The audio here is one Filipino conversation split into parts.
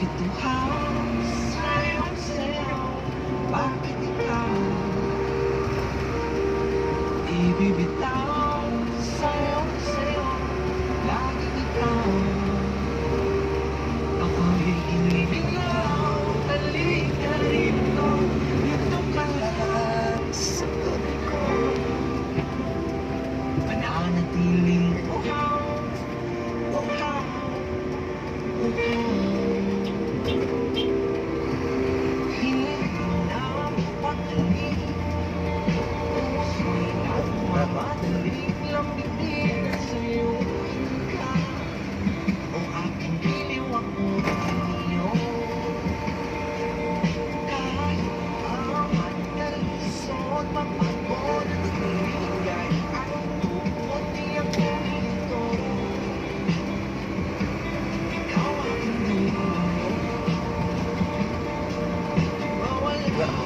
Bakit uhaw sa'yo, sa'yo? Bakit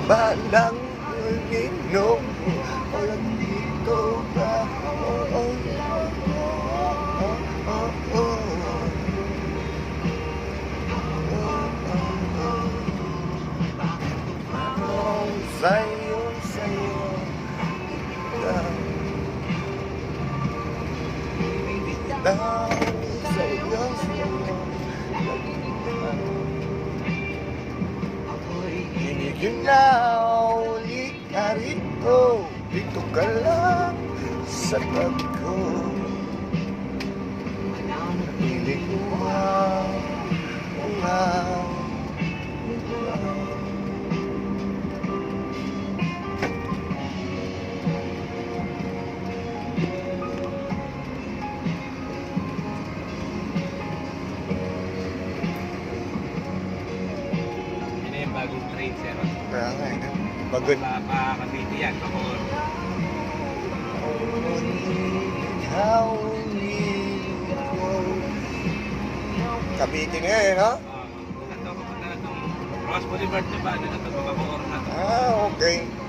Balang uminom Walang dito ka oh, oh, oh, oh, oh. Sa'yo, sa'yo Lang Lang Hinigin na ulit ka rito Dito ka lang sa tabi bagong train, sir. Kaya nga eh, pagod Pa, pa Cavite yan, Bacoor. Kabiti nga eh, no? Ito, kapunta na itong Ross Boulevard na ba? Ano na ito, Bacoor na ito. Ah, okay.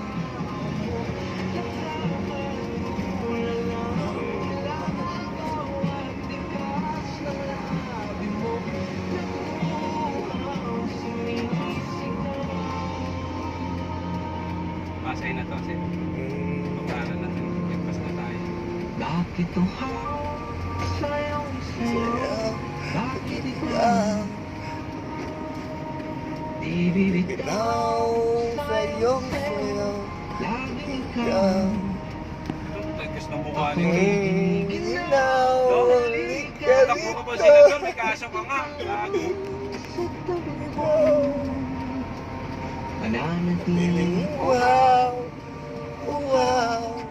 Pasay na to, sir. Mm, na ito. Nagpas na tayo. Bakit sa'yo, sa'yo? Sa'yo, Bakit ikaw di bibitaw ikaw, sa'yo, sa'yo, Laging ikaw. tagkas ng mukha ni Mm, Ikaw, ulit ka pa, rito. senador. May kaso ka nga. Mananatiling Wow, wow,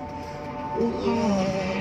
wow.